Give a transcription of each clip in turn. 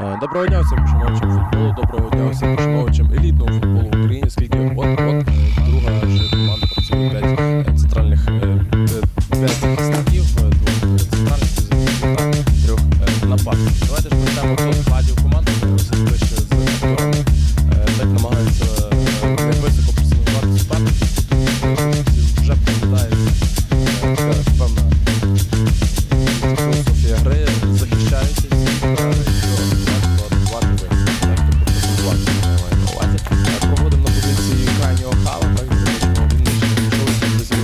Е, Доброго дня всім пошановувачам футболу, доброго дня всім пошановувачам елітного футболу в Україні, скільки от от друга ж команда працює 5 центральних е, е, захисників, е, двох центральних трьох нападів. Давайте ж почнемо до складів команди, все ближче з. Так намагаються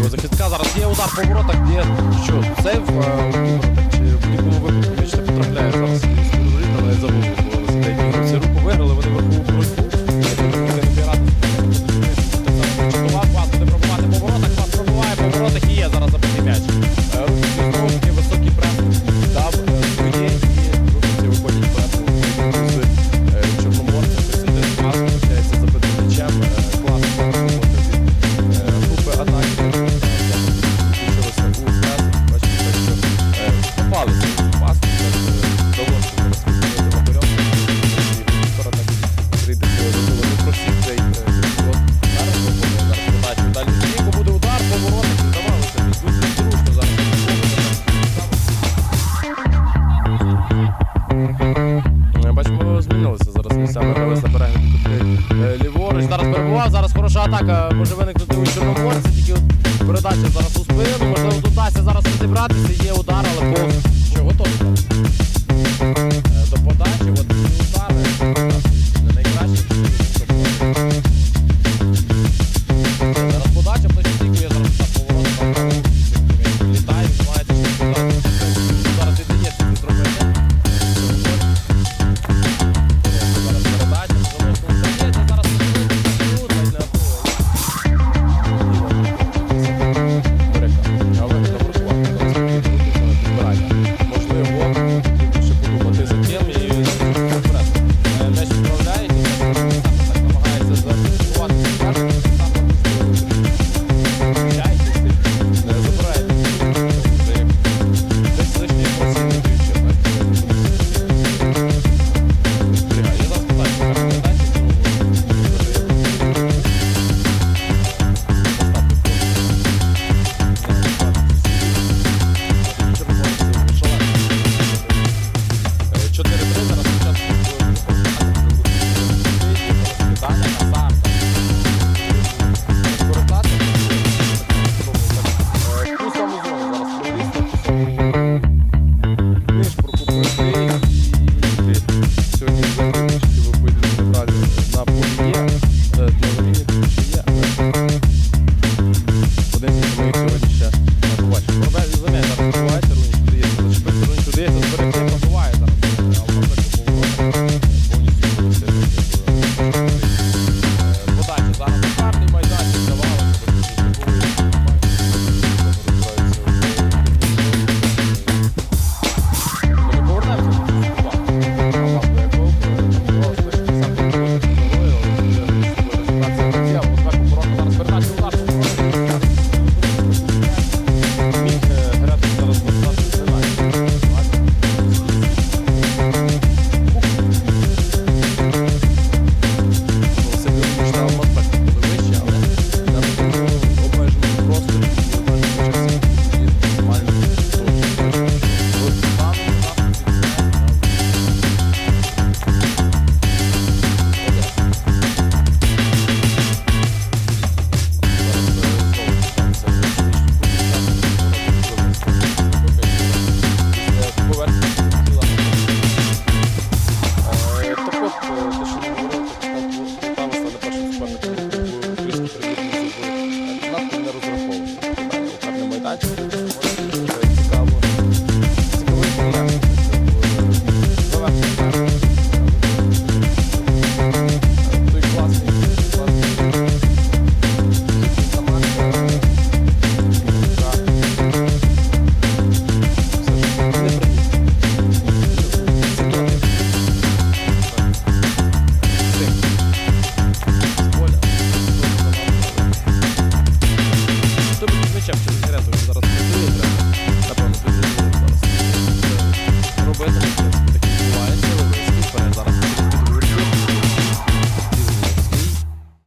пішов захистка. Зараз є удар по воротах, є що, сейф. е, потрапляє зараз сидять руку виграли, вони верхову боротьбу. хороша атака може виникнути у Чорногорці, тільки передача зараз у спину. Можливо, тут зараз розібратися, є удар, але по що готовий.